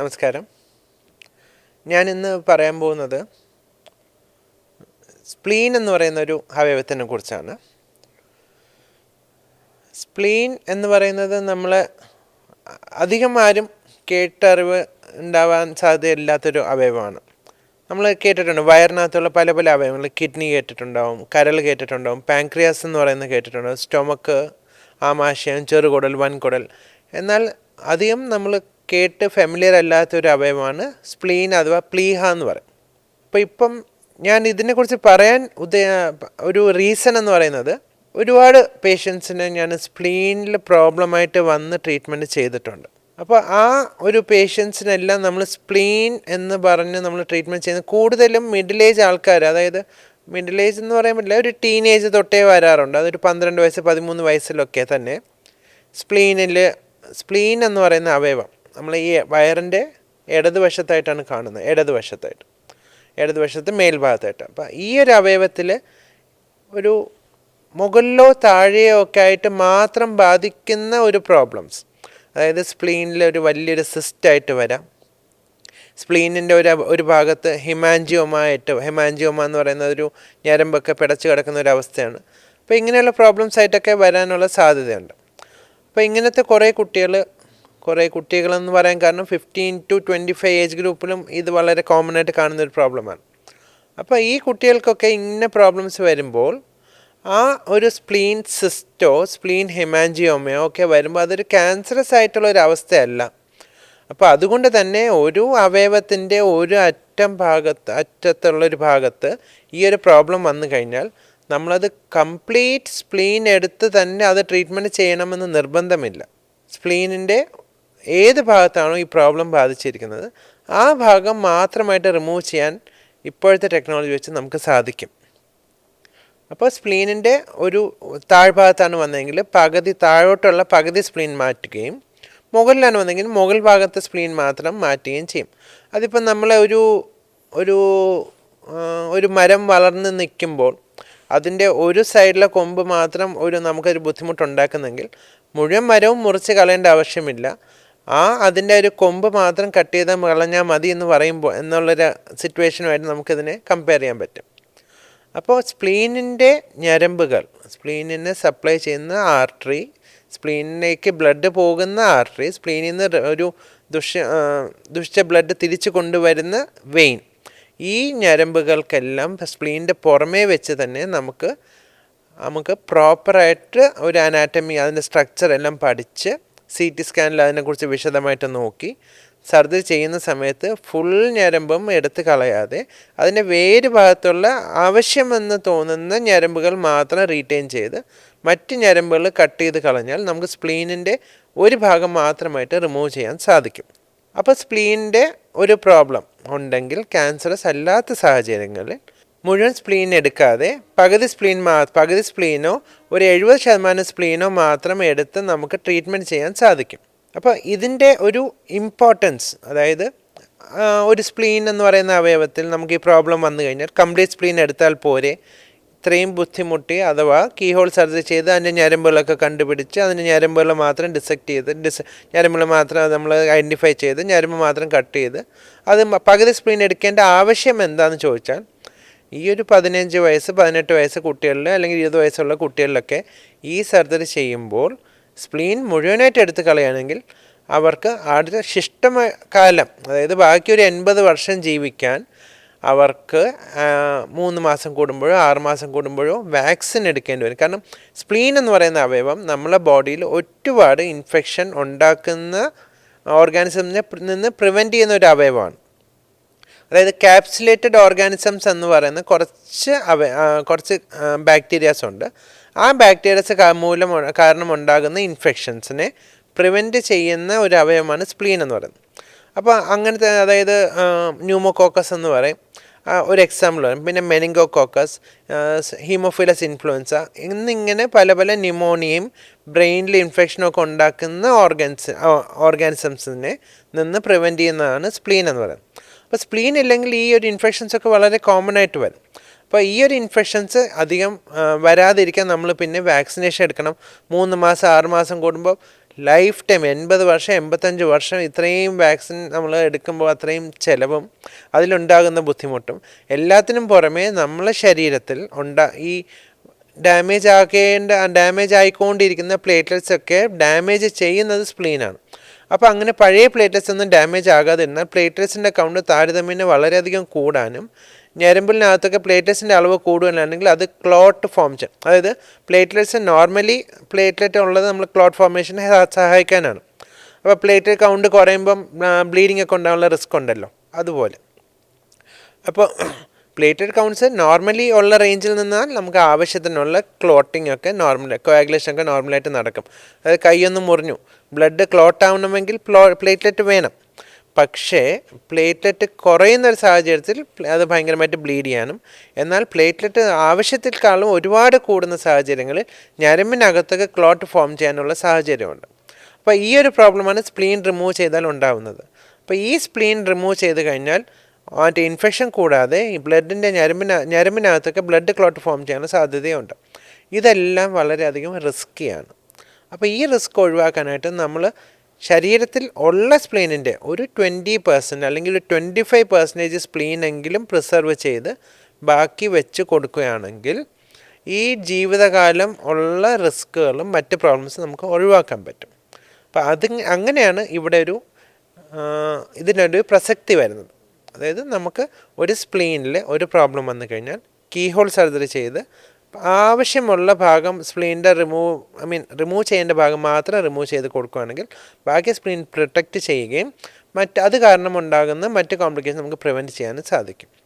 നമസ്കാരം. ഞാൻ ഇന്ന് പറയാൻ പോകുന്നത് സ്പ്ലീൻ എന്ന് പറയുന്ന ഒരു അവയവത്തിനെ കുറിച്ചാണ്. സ്പ്ലീൻ എന്ന് പറയുന്നത് നമ്മൾ അധികം ആരും കേട്ടറിവ് ഉണ്ടാവാൻ സാധ്യതയില്ലാത്തൊരു അവയവമാണ്. നമ്മൾ കേട്ടിട്ടുണ്ട് വയറിനകത്തുള്ള പല പല അവയവങ്ങൾ കിഡ്നി കേട്ടിട്ടുണ്ടാവും കരൾ കേട്ടിട്ടുണ്ടാവും പാൻക്രിയാസ് എന്ന് പറയുന്നത് കേട്ടിട്ടുണ്ടാവും സ്റ്റൊമക്ക് ആമാശയം ചെറുകുടൽ വൻകുടൽ. എന്നാൽ അധികം നമ്മൾ കേട്ട് ഫെമിലിയർ അല്ലാത്തൊരു അവയവമാണ് സ്പ്ലീൻ അഥവാ പ്ലീഹ എന്ന് പറയും. അപ്പോൾ ഇപ്പം ഞാൻ ഇതിനെക്കുറിച്ച് പറയാൻ ഉദ്ദേ ഒരു റീസൺ എന്ന് പറയുന്നത് ഒരുപാട് പേഷ്യൻസിന് ഞാൻ സ്പ്ലീനിൽ പ്രോബ്ലമായിട്ട് വന്ന് ട്രീറ്റ്മെന്റ് ചെയ്തിട്ടുണ്ട്. അപ്പോൾ ആ ഒരു പേഷ്യൻസിനെല്ലാം നമ്മൾ സ്പ്ലീൻ എന്ന് പറഞ്ഞ് നമ്മൾ ട്രീറ്റ്മെന്റ് ചെയ്യുന്നത് കൂടുതലും മിഡിൽ ഏജ് ആൾക്കാർ അതായത് മിഡിൽ ഏജ് എന്ന് പറയാൻ പറ്റില്ല ഒരു ടീനേജ് തൊട്ടേ വരാറുണ്ട്. അതൊരു പന്ത്രണ്ട് വയസ്സ് പതിമൂന്ന് വയസ്സിലൊക്കെ തന്നെ സ്പ്ലീനിൽ സ്പ്ലീൻ എന്ന് പറയുന്ന അവയവം. നമ്മൾ ഈ വയറിന്റെ ഇടതുവശത്തായിട്ടാണ് കാണുന്നത്. ഇടതുവശത്തായിട്ട്. ഇടതുവശത്ത് മേൽഭാഗത്തായിട്ട്. അപ്പോൾ ഈ ഒരു അവയവത്തിൽ ഒരു മുകളിലോ താഴെയോ ഒക്കെ ആയിട്ട് മാത്രം ബാധിക്കുന്ന ഒരു പ്രോബ്ലംസ് അതായത് സ്പ്ലീനിൽ ഒരു വലിയൊരു സിസ്റ്റായിട്ട് വരാം. സ്പ്ലീനിന്റെ ഒരു ഒരു ഭാഗത്ത് ഹിമാൻജിയോമ ആയിട്ട് ഹിമാൻജിയോമ എന്ന് പറയുന്ന ഒരു ഞരമ്പൊക്കെ പിടച്ചു കിടക്കുന്ന ഒരു അവസ്ഥയാണ്. അപ്പോൾ ഇങ്ങനെയുള്ള പ്രോബ്ലംസ് ആയിട്ടൊക്കെ വരാനുള്ള സാധ്യതയുണ്ട്. അപ്പോൾ ഇങ്ങനത്തെ കുറേ കുട്ടികൾ കുറേ കുട്ടികളെന്ന് പറയാൻ കാരണം fifteen to twenty five age ഗ്രൂപ്പിലും ഇത് വളരെ കോമൺ ആയിട്ട് കാണുന്ന ഒരു പ്രോബ്ലമാണ് അപ്പോൾ ഈ കുട്ടികൾക്കൊക്കെ ഇന്ന പ്രോബ്ലംസ് വരുമ്പോൾ ആ ഒരു സ്പ്ലീൻ സിസ്റ്റോ സ്പ്ലീൻ ഹെമാൻജിയോമയോ ഒക്കെ വരുമ്പോൾ അതൊരു ക്യാൻസറസ് ആയിട്ടുള്ള ഒരു അവസ്ഥയല്ല. അപ്പോൾ അതുകൊണ്ട് തന്നെ ഒരു അവയവത്തിന്റെ ഒരു അറ്റം ഭാഗത്ത് അറ്റത്തുള്ളൊരു ഭാഗത്ത് ഈ ഒരു പ്രോബ്ലം വന്നു കഴിഞ്ഞാൽ നമ്മളത് കംപ്ലീറ്റ് സ്പ്ലീൻ എടുത്ത് തന്നെ അത് ട്രീറ്റ്മെന്റ് ചെയ്യണമെന്ന് നിർബന്ധമില്ല. സ്പ്ലീനിന്റെ ഏത് ഭാഗത്താണോ ഈ പ്രോബ്ലം ബാധിച്ചിരിക്കുന്നത് ആ ഭാഗം മാത്രമായിട്ട് റിമൂവ് ചെയ്യാൻ ഇപ്പോഴത്തെ ടെക്നോളജി വെച്ച് നമുക്ക് സാധിക്കും. അപ്പോൾ സ്പ്ലീനിന്റെ ഒരു താഴ്ഭാഗത്താണ് വന്നതെങ്കിൽ പകുതി താഴോട്ടുള്ള പകുതി സ്പ്ലീൻ മാറ്റുകയും മുകളിലാണ് വന്നെങ്കിൽ മുകൾ ഭാഗത്തെ സ്പ്ലീൻ മാത്രം മാറ്റുകയും ചെയ്യും. അതിപ്പോൾ നമ്മളെ ഒരു ഒരു ഒരു മരം വളർന്ന് നിൽക്കുമ്പോൾ അതിന്റെ ഒരു സൈഡിലെ കൊമ്പ് മാത്രം ഒരു നമുക്കൊരു ബുദ്ധിമുട്ടുണ്ടാക്കുന്നെങ്കിൽ മുഴുവൻ മരവും മുറിച്ച് കളയേണ്ട ആവശ്യമില്ല. ആ അതിന്റെ ഒരു കൊമ്പ് മാത്രം കട്ട് ചെയ്താൽ കളഞ്ഞാൽ മതി എന്ന് പറയുമ്പോൾ എന്നുള്ളൊരു സിറ്റുവേഷനുമായിട്ട് നമുക്കിതിനെ കമ്പയർ ചെയ്യാൻ പറ്റും. അപ്പോൾ സ്പ്ലീനിന്റെ ഞരമ്പുകൾ സ്പ്ലീനിനെ സപ്ലൈ ചെയ്യുന്ന ആർട്ടറി സ്പ്ലീനിലേക്ക് ബ്ലഡ് പോകുന്ന ആർട്ടറി സ്പ്ലീനിൽ നിന്ന് ഒരു ദുഷ ദുഷ്ട ബ്ലഡ് തിരിച്ചു കൊണ്ടുവരുന്ന വെയിൻ ഈ ഞരമ്പുകൾക്കെല്ലാം സ്പ്ലീനിന്റെ പുറമേ വെച്ച് തന്നെ നമുക്ക് നമുക്ക് പ്രോപ്പറായിട്ട് ഒരു അനാറ്റമി അതിന്റെ സ്ട്രക്ചർ എല്ലാം പഠിച്ച് സി ടി സ്കാനിൽ അതിനെക്കുറിച്ച് വിശദമായിട്ട് നോക്കി. സർജറി ചെയ്യുന്ന സമയത്ത് ഫുൾ ഞരമ്പും എടുത്ത് കളയാതെ അതിന്റെ വേര് ഭാഗത്തുള്ള ആവശ്യമെന്ന് തോന്നുന്ന ഞരമ്പുകൾ മാത്രം റീറ്റെയിൻ ചെയ്ത് മറ്റ് ഞരമ്പുകൾ കട്ട് ചെയ്ത് കളഞ്ഞാൽ നമുക്ക് സ്പ്ലീനിന്റെ ഒരു ഭാഗം മാത്രമായിട്ട് റിമൂവ് ചെയ്യാൻ സാധിക്കും. അപ്പോൾ സ്പ്ലീനിന്റെ ഒരു പ്രോബ്ലം ഉണ്ടെങ്കിൽ ക്യാൻസറസ് അല്ലാത്ത സാഹചര്യങ്ങളിൽ മുഴുവൻ സ്പ്ലീൻ എടുക്കാതെ പകുതി സ്പ്ലീൻ മാ പകുതി സ്പ്ലീനോ ഒരു എഴുപത് ശതമാനം സ്പ്ലീനോ മാത്രം എടുത്ത് നമുക്ക് ട്രീറ്റ്മെന്റ് ചെയ്യാൻ സാധിക്കും. അപ്പോൾ ഇതിന്റെ ഒരു ഇമ്പോർട്ടൻസ് അതായത് ഒരു സ്പ്ലീൻ എന്ന് പറയുന്ന അവയവത്തിൽ നമുക്ക് ഈ പ്രോബ്ലം വന്നു കഴിഞ്ഞാൽ കംപ്ലീറ്റ് സ്പ്ലീൻ എടുത്താൽ പോരെ. ഇത്രയും ബുദ്ധിമുട്ടി അഥവാ കീഹോൾ സർജറി ചെയ്ത് അതിന്റെ ഞരമ്പുകളൊക്കെ കണ്ടുപിടിച്ച് അതിന്റെ ഞരമ്പുകൾ മാത്രം ഡിസെക്ട് ചെയ്ത് ഡിസ് ഞരമ്പുകൾ മാത്രം നമ്മൾ ഐഡന്റിഫൈ ചെയ്ത് ഞരമ്പ് മാത്രം കട്ട് ചെയ്ത് അത് പകുതി സ്പ്ലീൻ എടുക്കേണ്ട ആവശ്യം എന്താണെന്ന് ചോദിച്ചാൽ ഈ ഒരു പതിനഞ്ച് വയസ്സ് പതിനെട്ട് വയസ്സ് കുട്ടികളിൽ അല്ലെങ്കിൽ ഇരുപത് വയസ്സുള്ള കുട്ടികളിലൊക്കെ ഈ സർജറി ചെയ്യുമ്പോൾ സ്പ്ലീൻ മുഴുവനായിട്ട് എടുത്ത് കളയുകയാണെങ്കിൽ അവർക്ക് അടുത്ത ശിഷ്ടമകാലം അതായത് ബാക്കി ഒരു എൺപത് വർഷം ജീവിക്കാൻ അവർക്ക് മൂന്ന് മാസം കൂടുമ്പോഴോ ആറ് മാസം കൂടുമ്പോഴോ വാക്സിൻ എടുക്കേണ്ടി വരും. കാരണം സ്പ്ലീൻ എന്ന് പറയുന്ന അവയവം നമ്മളെ ബോഡിയിൽ ഒരുപാട് ഇൻഫെക്ഷൻ ഉണ്ടാക്കുന്ന ഓർഗാനിസമിനെ നിന്ന് പ്രിവെന്റ് ചെയ്യുന്ന ഒരു അവയവമാണ്. അതായത് ക്യാപ്സുലേറ്റഡ് ഓർഗാനിസംസ് എന്ന് പറയുന്ന കുറച്ച് അവ കുറച്ച് ബാക്ടീരിയാസ് ഉണ്ട്. ആ ബാക്ടീരിയസ് മൂലം കാരണം ഉണ്ടാകുന്ന ഇൻഫെക്ഷൻസിനെ പ്രിവെന്റ് ചെയ്യുന്ന ഒരു അവയവമാണ് സ്പ്ലീൻ എന്ന് പറയുന്നത്. അപ്പോൾ അങ്ങനത്തെ അതായത് ന്യൂമോകോക്കസ് എന്ന് പറയും. ഒരു എക്സാമ്പിൾ പറയും പിന്നെ മെനിങ്കോ കോക്കസ് ഹീമോഫിലസ് ഇൻഫ്ലുവൻസ എന്നിങ്ങനെ പല പല ന്യൂമോണിയയും ബ്രെയിനിൽ ഇൻഫെക്ഷനൊക്കെ ഉണ്ടാക്കുന്ന ഓർഗൻസ് ഓർഗാനിസംസിനെ നിന്ന് പ്രിവെന്റ് ചെയ്യുന്നതാണ് സ്പ്ലീൻ എന്ന് പറയുന്നത്. അപ്പോൾ സ്പ്ലീൻ ഇല്ലെങ്കിൽ ഈ ഒരു ഇൻഫെക്ഷൻസ് ഒക്കെ വളരെ കോമൺ ആയിട്ട് വരും. അപ്പോൾ ഈ ഒരു ഇൻഫെക്ഷൻസ് അധികം വരാതിരിക്കാൻ നമ്മൾ പിന്നെ വാക്സിനേഷൻ എടുക്കണം. മൂന്ന് മാസം ആറ് മാസം കൂടുമ്പോൾ ലൈഫ് ടൈം എൺപത് വർഷം എൺപത്തഞ്ച് വർഷം ഇത്രയും വാക്സിൻ നമ്മൾ എടുക്കുമ്പോൾ അത്രയും ചിലവും അതിലുണ്ടാകുന്ന ബുദ്ധിമുട്ടും എല്ലാത്തിനും പുറമേ നമ്മളെ ശരീരത്തിൽ ഉണ്ടാ ഈ ഡാമേജ് ആകേണ്ട ഡാമേജ് ആയിക്കൊണ്ടിരിക്കുന്ന പ്ലേറ്റ്ലെറ്റ്സ് ഒക്കെ ഡാമേജ് ചെയ്യുന്നത് സ്പ്ലീനാണ് അപ്പോൾ അങ്ങനെ പഴയ പ്ലേറ്റ്ലെറ്റ്സ് ഒന്നും ഡാമേജ് ആകാതെ ഇരുന്നാൽ പ്ലേറ്റ്ലെറ്റ്സിന്റെ കൗണ്ട് താരതമ്യേന വളരെയധികം കൂടാനും ഞരമ്പിലിനകത്തൊക്കെ പ്ലേറ്റ്ലെറ്റ്സിന്റെ അളവ് കൂടുതലാണെങ്കിൽ അത് ക്ലോട്ട് ഫോം ചെയ്യും. അതായത് പ്ലേറ്റ്ലെറ്റ്സ് നോർമലി പ്ലേറ്റ്ലെറ്റ് ഉള്ളത് നമ്മൾ ക്ലോട്ട് ഫോർമേഷനെ സഹായിക്കാനാണ്. അപ്പോൾ പ്ലേറ്റ്ലെറ്റ് കൗണ്ട് കുറയുമ്പം ബ്ലീഡിംഗ് ഒക്കെ ഉണ്ടാകാനുള്ള റിസ്ക് ഉണ്ടല്ലോ. അതുപോലെ. അപ്പോൾ പ്ലേറ്റഡ് കൗണ്ട്സ് നോർമലി ഉള്ള റേഞ്ചിൽ നിന്നാൽ നമുക്ക് ആവശ്യത്തിനുള്ള ക്ലോട്ടിംഗ് ഒക്കെ നോർമൽ കോയാഗുലേഷൻ ഒക്കെ നോർമലായിട്ട് നടക്കും. അത് കൈയൊന്നും മുറിഞ്ഞു. ബ്ലഡ് ക്ലോട്ട് ആവണമെങ്കിൽ പ്ലേറ്റ്ലെറ്റ് വേണം. പക്ഷേ പ്ലേറ്റ്ലെറ്റ് കുറയുന്ന ഒരു സാഹചര്യത്തിൽ അത് ഭയങ്കരമായിട്ട് ബ്ലീഡ് ചെയ്യാനും എന്നാൽ പ്ലേറ്റ്ലെറ്റ് ആവശ്യത്തിൽക്കാളും ഒരുപാട് കൂടുന്ന സാഹചര്യങ്ങളിൽ ഞരമ്പിനകത്തൊക്കെ ക്ലോട്ട് ഫോം ചെയ്യാനുള്ള സാഹചര്യമുണ്ട്. അപ്പോൾ ഈ ഒരു പ്രോബ്ലമാണ് സ്പ്ലീൻ റിമൂവ് ചെയ്താൽ ഉണ്ടാവുന്നത്. അപ്പോൾ ഈ സ്പ്ലീൻ റിമൂവ് ചെയ്ത് കഴിഞ്ഞാൽ മറ്റേ ഇൻഫെക്ഷൻ കൂടാതെ ഈ ബ്ലഡിന്റെ ഞരമ്പിന ഞരമ്പിനകത്തൊക്കെ ബ്ലഡ് ക്ലോട്ട് ഫോം ചെയ്യാൻ സാധ്യതയുണ്ട്. ഇതെല്ലാം വളരെയധികം റിസ്ക്കിയാണ് അപ്പോൾ ഈ റിസ്ക് ഒഴിവാക്കാനായിട്ട് നമ്മൾ ശരീരത്തിൽ ഉള്ള സ്പ്ലീനിന്റെ ഒരു ട്വന്റി പെർസെന്റ് അല്ലെങ്കിൽ ഒരു ട്വന്റി ഫൈവ് പെർസെന്റേജ് സ്പ്ലീനെങ്കിലും പ്രിസർവ് ചെയ്ത് ബാക്കി വെച്ച് കൊടുക്കുകയാണെങ്കിൽ ഈ ജീവിതകാലം ഉള്ള റിസ്ക്കുകളും മറ്റ് പ്രോബ്ലംസും നമുക്ക് ഒഴിവാക്കാൻ പറ്റും. അപ്പോൾ അത് അങ്ങനെയാണ് ഇവിടെ ഒരു ഇതിനൊരു പ്രസക്തി വരുന്നത്. അതായത് നമുക്ക് ഒരു സ്പ്ലീനിൽ ഒരു പ്രോബ്ലം വന്നു കഴിഞ്ഞാൽ കീ ഹോൾ സർജറി ചെയ്ത് ആവശ്യമുള്ള ഭാഗം സ്പ്ലീനിന്റെ റിമൂവ് ഐ മീൻ റിമൂവ് ചെയ്യേണ്ട ഭാഗം മാത്രം റിമൂവ് ചെയ്ത് കൊടുക്കുകയാണെങ്കിൽ ബാക്കി സ്പ്ലീൻ പ്രൊട്ടക്റ്റ് ചെയ്യുകയും മറ്റ് അത് കാരണം ഉണ്ടാകുന്ന മറ്റ് കോംപ്ലിക്കേഷൻ നമുക്ക് പ്രിവെന്റ് ചെയ്യാനും സാധിക്കും.